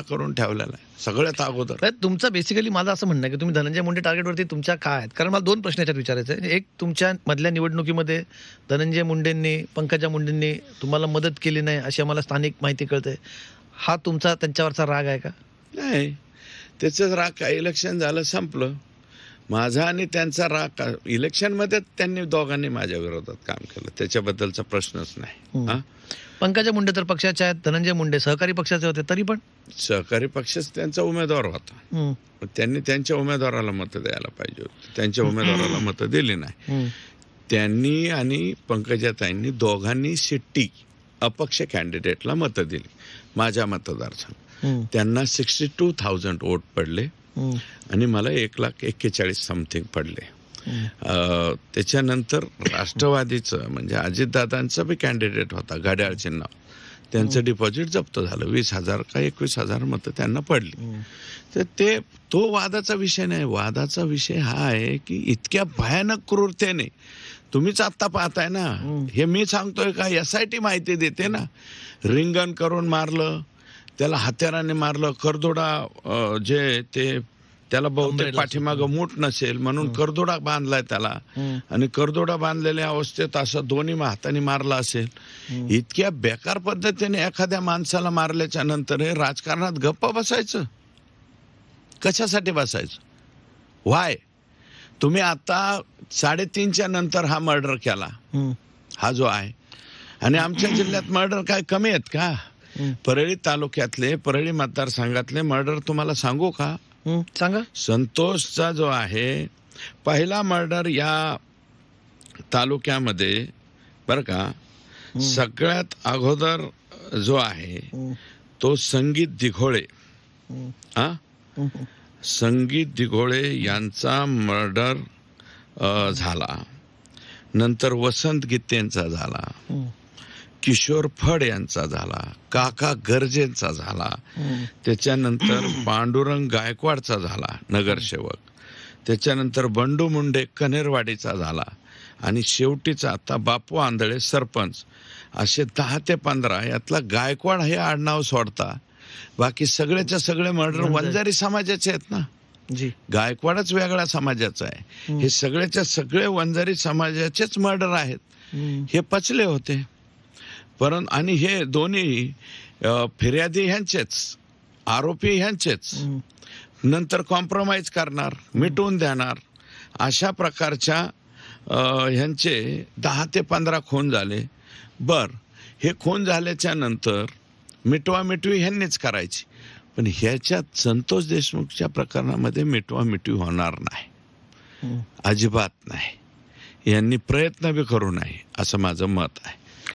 करून ठेवलेला आहे. सगळ्यात अगोदर. तुमचं बेसिकली माझं असं म्हणणं की तुम्ही धनंजय मुंडे टार्गेटवरती तुमच्या काय आहेत? कारण मला दोन प्रश्न याच्यात विचारायचे. एक तुमच्या मधल्या निवडणुकीमध्ये धनंजय मुंडेंनी पंकजा मुंडेंनी तुम्हाला मदत केली नाही अशी आम्हाला स्थानिक माहिती कळते. हा तुमचा त्यांच्यावरचा राग आहे का? नाही. त्याचंच राग काय? इलेक्शन झालं संपलं. माझा आणि त्यांचा राग का? इलेक्शनमध्ये त्यांनी दोघांनी माझ्या विरोधात काम केलं. त्याच्याबद्दलचा प्रश्नच नाही. हा? पंकजा मुंडे तर पक्षाचे आहेत धनंजय मुंडे सहकारी पक्षाचे होते तरी पण. सहकारी पक्षच त्यांचा उमेदवार होता. त्यांनी त्यांच्या उमेदवाराला मतं द्यायला पाहिजे होती. त्यांच्या उमेदवाराला मतं दिली नाही. त्यांनी आणि पंकजाताईंनी दोघांनी शिट्टी अपक्ष कॅन्डिडेटला मतं दिली माझ्या मतदारसंघ. त्यांना सिक्स्टी टू थाउजंड वोट पडले आणि मला एक लाख एक्केचाळीस समथिंग पडले. त्याच्यानंतर राष्ट्रवादीचं म्हणजे अजितदादांचं बी कॅन्डिडेट होता घड्याळ चिन्ह. त्यांचं डिपॉझिट जप्त झालं वीस हजार का एकवीस हजार मतं त्यांना पडली. तर ते तो वादाचा विषय नाही. वादाचा विषय हा आहे की इतक्या भयानक क्रूरतेने तुम्हीच आत्ता पाहताय ना. हे मी सांगतोय का एस आय टी माहिती देते ना. रिंगण करून मारलं त्याला हत्याराने मारलं करदोडा जे ते त्याला बहुतेक. पाठीमागं मूठ नसेल म्हणून करदोडा बांधलाय त्याला. आणि करदोडा बांधलेल्या अवस्थेत असं दोन्ही हाताने मारला असेल. इतक्या बेकार पद्धतीने एखाद्या माणसाला मारल्याच्या नंतर हे राजकारणात गप्प बसायचं? कशासाठी बसायचं? वाय तुम्ही आता साडेतीनच्या नंतर हा मर्डर केला. हा जो आहे. आणि आमच्या जिल्ह्यात मर्डर काय कमी आहेत का. परळी तालुक्यातले परळी मतदारसंघातले मर्डर तुम्हाला सांगू का. सांगा. संतोषचा जो आहे पहिला मर्डर या तालुक्यामध्ये बरं का सगळ्यात अगोदर जो आहे तो संगीत दिघोळे. हा. संगीत दिघोळे यांचा मर्डर झाला. नंतर वसंत गीतेंचा झाला. किशोर फड यांचा झाला काका गरजेंचा झाला. त्याच्यानंतर पांडुरंग गायकवाडचा झाला नगरसेवक. त्याच्यानंतर बंडू मुंडे कनेरवाडीचा झाला आणि शेवटीचा आता बापू आंधळे सरपंच. असे दहा ते पंधरा यातला गायकवाड हे आडनाव सोडता. बाकी सगळेच्या सगळे मर्डर वंजारी. वंजारी समाजाचे आहेत ना. जी. गायकवाडच वेगळ्या समाजाचा आहे. हे सगळेच्या सगळे वंजारी समाजाचेच मर्डर आहेत. हे पचले होते. परंतु आणि हे दोन्ही फिर्यादी ह्यांचेच आरोपी ह्यांचेच. नंतर कॉम्प्रोमाइज करणार मिटवून देणार. अशा प्रकारच्या ह्यांचे दहा ते पंधरा खून झाले. बर हे खून झाल्याच्यानंतर मिटवा मिटवी ह्यांनीच करायची. पण ह्याच्यात संतोष देशमुखच्या प्रकरणामध्ये मिटवा मिटवी होणार नाही. अजिबात नाही. यांनी प्रयत्न बी करू नये असं माझं मत आहे.